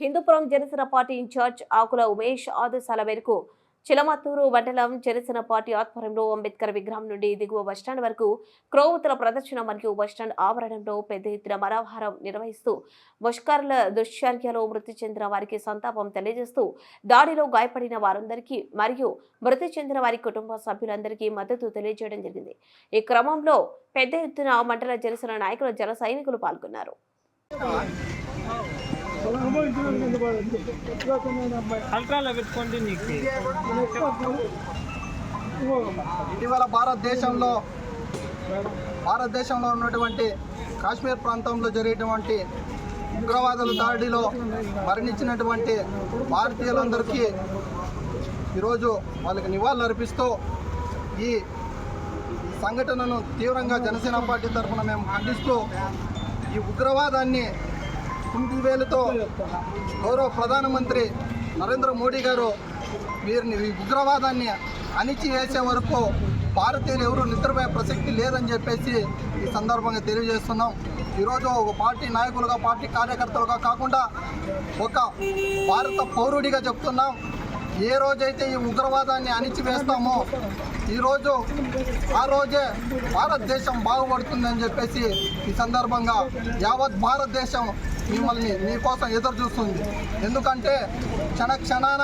Hindupuram Janasena party incharge Akula Umesh ఆదేశాల మేరకు చిలమత్తూరు మండలం జనసేన పార్టీ ఆధ్వర్యంలో అంబేద్కర్ విగ్రహం నుండి దిగువ బస్టాండ్ వరకు క్రోవుతుల ప్రదర్శన మరియు బస్టాండ్ ఆవరణంలో పెద్ద ఎత్తున మరాభారం నిర్వహిస్తూ ముష్కర్ల దుశ్చర్యలో మృతి చెందిన వారికి సంతాపం తెలియజేస్తూ దాడిలో గాయపడిన వారందరికీ మరియు మృతి చెందిన వారి కుటుంబ సభ్యులందరికీ మద్దతు తెలియజేయడం జరిగింది. ఈ క్రమంలో పెద్ద ఎత్తున మండల జనసేన నాయకులు జన సైనికులు పాల్గొన్నారు. ఇటీవల భారతదేశంలో భారతదేశంలో ఉన్నటువంటి కాశ్మీర్ ప్రాంతంలో జరిగేటువంటి ఉగ్రవాదుల దాడిలో మరణించినటువంటి భారతీయులందరికీ ఈరోజు వాళ్ళకి నివాళులు అర్పిస్తూ ఈ సంఘటనను తీవ్రంగా జనసేన పార్టీ తరఫున మేము ఖండిస్తూ ఈ ఉగ్రవాదాన్ని కుంటివేలుతో గౌరవ ప్రధానమంత్రి నరేంద్ర మోడీ గారు వీరిని ఉగ్రవాదాన్ని అణిచివేసే వరకు భారతీయులు ఎవరు నిద్రపోయే ప్రసక్తి లేదని చెప్పేసి ఈ సందర్భంగా తెలియజేస్తున్నాం. ఈరోజు ఒక పార్టీ నాయకులుగా పార్టీ కార్యకర్తలుగా కాకుండా ఒక భారత పౌరుడిగా చెప్తున్నాం. ఏ రోజైతే ఈ ఉగ్రవాదాన్ని అణిచివేస్తామో ఈరోజు ఆ రోజే భారతదేశం బాగుపడుతుందని చెప్పేసి ఈ సందర్భంగా యావత్ భారతదేశం మిమ్మల్ని మీకోసం ఎదురు చూస్తుంది. ఎందుకంటే క్షణ క్షణాన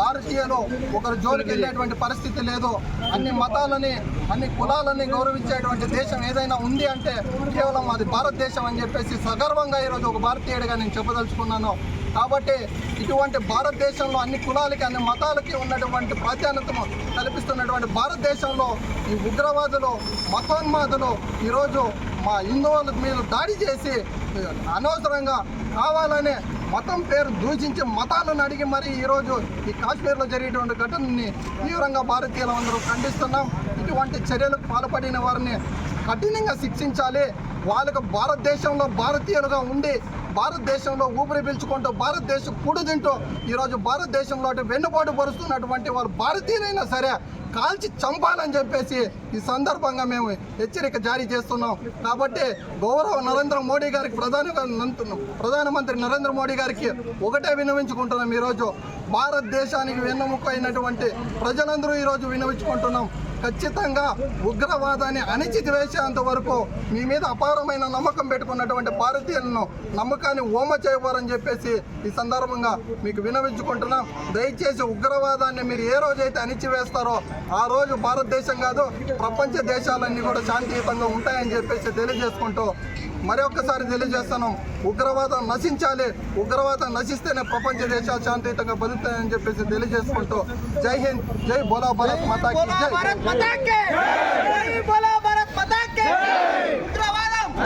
భారతీయులు ఒకరు జోలికి వెళ్ళేటువంటి పరిస్థితి లేదు. అన్ని మతాలని అన్ని కులాలని గౌరవించేటువంటి దేశం ఏదైనా ఉంది అంటే కేవలం అది భారతదేశం అని చెప్పేసి సగర్వంగా ఈరోజు ఒక భారతీయుడిగా నేను చెప్పదలుచుకున్నాను. కాబట్టి ఇటువంటి భారతదేశంలో అన్ని కులాలకి అన్ని మతాలకి ఉన్నటువంటి ప్రాధాన్యతను కల్పిస్తున్నటువంటి భారతదేశంలో ఈ ఉగ్రవాదులు మతోన్మాదులు ఈరోజు మా హిందువుల మీద దాడి చేసి అనవసరంగా కావాలనే మతం పేరు దూషించి మతాలను అడిగి మరి ఈరోజు ఈ కాశ్మీర్లో జరిగేటువంటి ఘటనని తీవ్రంగా భారతీయులందరూ ఖండిస్తున్నాం. ఇటువంటి చర్యలకు పాల్పడిన వారిని కఠినంగా శిక్షించాలి. వాళ్ళకు భారతదేశంలో భారతీయులుగా ఉండి భారతదేశంలో ఊపిరి పీల్చుకుంటూ భారతదేశం కూడు తింటూ ఈరోజు భారతదేశంలో అటు వెన్నుబాటు పరుస్తున్నటువంటి వారు భారతీయులైనా సరే కాల్చి చంపాలని చెప్పేసి ఈ సందర్భంగా మేము హెచ్చరిక జారీ చేస్తున్నాం. కాబట్టి గౌరవ నరేంద్ర మోడీ గారికి ప్రధాని ప్రధానమంత్రి నరేంద్ర మోడీ గారికి ఒకటే విన్నవించుకుంటున్నాం ఈరోజు. భారతదేశానికి వెన్నెముక అయినటువంటి ప్రజలందరూ ఈరోజు విన్నవించుకుంటున్నాం ఖచ్చితంగా ఉగ్రవాదాన్ని అణిచివేసేంత వరకు మీ మీద అపారమైన నమ్మకం పెట్టుకున్నటువంటి భారతీయులను నమ్మకాన్ని ఓమ చేయవారని చెప్పేసి ఈ సందర్భంగా మీకు వినవించుకుంటున్నాం. దయచేసి ఉగ్రవాదాన్ని మీరు ఏ రోజైతే అణిచివేస్తారో ఆ రోజు భారతదేశం కాదు ప్రపంచ దేశాలన్నీ కూడా శాంతియుతంగా ఉంటాయని చెప్పేసి తెలియజేసుకుంటూ మరొకసారి తెలియజేస్తాను. ఉగ్రవాదం నశించాలి. ఉగ్రవాదం నశిస్తేనే ప్రపంచ దేశాలు శాంతియుతంగా బతుకుతాయని చెప్పేసి తెలియజేసుకుంటూ జై హింద్ జై బోలా భారత్ మాతాకి జై. माता के बोलो भारत माता के उग्रवादम